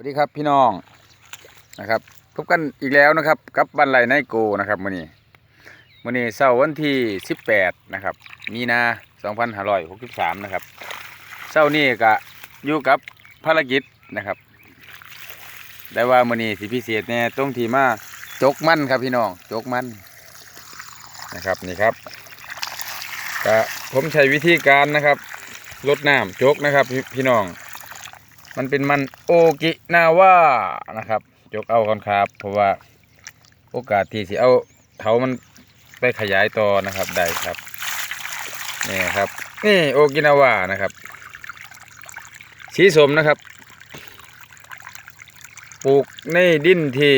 วัสดีครับพี่น้องนะครับพบกันอีกแล้วนะครับกับบันไลไนโกนะครับมื้อนี้มื้อนี้เสาร์วันที่ 18 นะครับ มีนา2563 นะครับเสาร์นี้ก็อยู่กับภารกิจนะครับ ได้ว่ามื้อนี้สิพิเศษแน่ตรงที่มาจกมันครับพี่น้องจกมันนะครับนี่ครับก็ผมใช้วิธีการนะครับลดน้ำจกนะครับพี่พี่น้อง มันเป็นมันโอกินาว่านะครับ ยกเอาก่อนครับ เพราะว่าโอกาสที่สิเอาเถามันไปขยายต่อนะครับได้ครับนี่ครับนี่โอกินาว่านะครับ สีสมนะครับปลูกในดินที่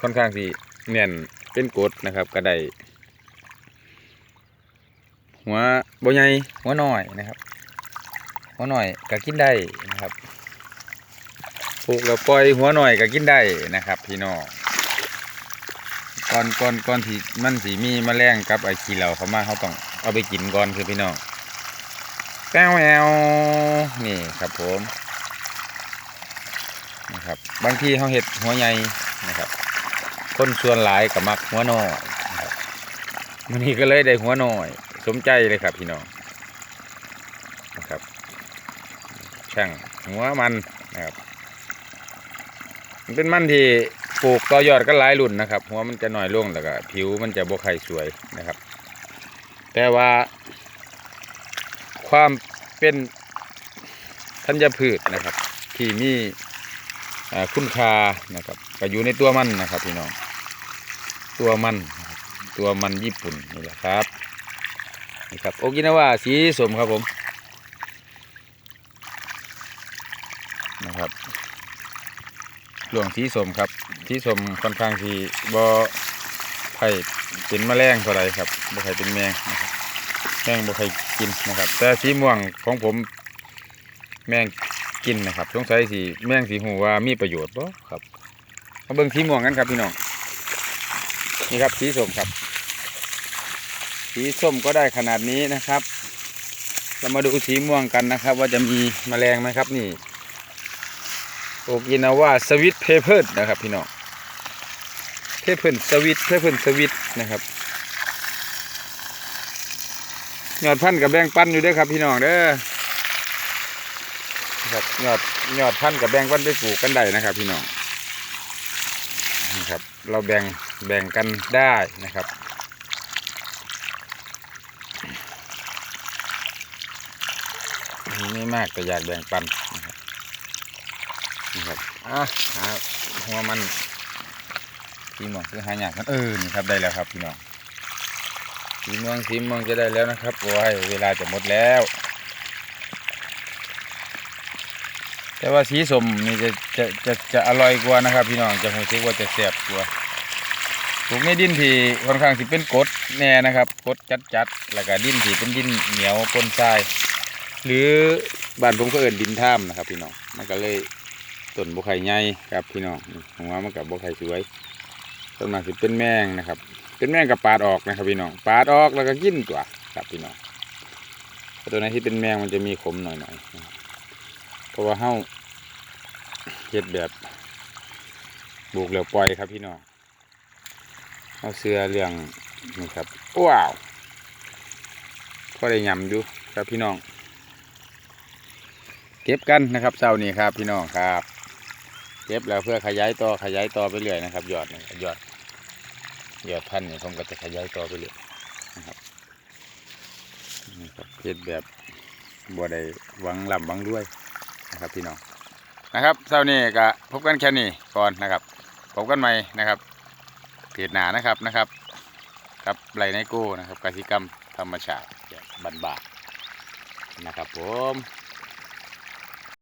ค่อนข้างที่เนียนเป็นกรดนะครับก็ไดหัวบใหญ่หัวหน้อยนะครับ หัวหน่อยก็กินได้นะครับ ปลูกแล้วปล่อยหัวหน่อยก็กินได้นะครับ พี่น้องก่อนก่อนก่อนที่มันสีมีมแมลงกับไอ้ขี้เหล่าเขามาเขาต้องเอาไปกินก่อนคือพี่น้องแป้วแอวนี่ครับผมนะครับบางทีเขาเห็ดหัวใหญ่นะครับคนส่วนหลายกับมักหัวน้อยนะครับมันนี้ก็เลยได้หัวน้อย สมใจเลยครับพี่น้องนะครับ ช่างหัวมันนะครับ มันเป็นมันที่ปลูกต่อยอดก็หลายรุ่นนะครับหัวมันจะหน่อยร่วงแล้วก็ผิวมันจะบกไข่สวยนะครับ แต่ว่า ความเป็นธัญพืชนะครับ ที่มีคุณค่านะครับก็อยู่ในตัวมันนะครับพี่น้องตัวมันตัวมันญี่ปุ่นนี่แหละครับนี่ครับโอกินาวาสีสมครับผมนะครับ หลวงสีสมครับสีสมค่อนข้างที่บ่ไข่เป็นแมลงเท่าไรครับบ่ไข่เป็นแมงนะครับแมงบ่ไข่กินนะครับ แต่สีม่วงของผมแมงกินนะครับสงสัยสีแมงสีหูว่ามีประโยชน์บ่ครับมาเบิ่งสีม่วงกันครับพี่น้องนี่ครับสีส้มครับ สีส้มก็ได้ขนาดนี้นะครับเรามาดูสีม่วงกันนะครับ ว่าจะมีแมลงไหมครับนี่ โอกินาว่าสวิตเพเพิร์นะครับพี่น้องเพเพิร์สวิตเพเพิร์สวิตนะครับยอดพันธ์กับแบงปั้นอยู่ด้วยครับพี่น้องเด้อครับยอดยอดพันธ์กับแบงปั้นไปปลูกกันได้นะครับ พี่น้องนะครับ เราแบ่งแบ่งกันได้นะครับไม่มากแต่อยากแบ่งปัน นะครับนี่ครับอะหาหัวมันสีม่วงคือหายากมันเออนี่ครับได้แล้วครับพี่น้องสีม่วงสีม่วงจะได้แล้วนะครับโอ้ยเวลาจะหมดแล้ว แต่ว่าสีสมนี่จะจะจะจะอร่อยกว่านะครับ พี่น้องจะรู้สึกว่าจะแซ่บกว่าปลูกในดินที่ค่อนข้างที่เป็นกดแน่นะครับกรดจัดๆแล้วก็ดินที่เป็นดินเหนียวปนทราย หรือบ้านผมก็เอินดินท่ามนะครับ พี่น้องมันก็เลย ต้นบกไข่ใหญ่ครับพี่น้องผมว่ามันกับบกไข่สวยต้นมาสิเป็นแมงนะครับ เป็นแมงกับปาดออกนะครับพี่น้องปาดออกแล้วก็กินตัวครับพี่น้องตัวไหนที่เป็นแมงมันจะมีขมหน่อยๆนะเพราะว่าเฮ้าเฮ็ดแบบปลูกแล้วปล่อยครับพี่น้องเอาเสือเรื่องนี่ครับว้าวพอได้ยำอยู่ครับพี่น้อง เก็บกันนะครับเช้านี้ครับพี่น้องครับ เก็บแล้วเพื่อขยายต่อขยายต่อไปเรื่อยนะครับยอดนี่ยอดยอดพันธุ์นี่ผมก็จะขยายต่อไปเรื่อยนะครับนี่ครับเฮ็ดแบบบัวได้หวังลำหวังด้วยนะครับพี่น้องนะครับเช้านี้ก็พบกันแค่นี้ก่อนนะครับพบกันใหม่นะครับเพจหนานะครับนะครับกับไรไนโก้นะครับกสิกรรมธรรมชาติแบบบานะครับผม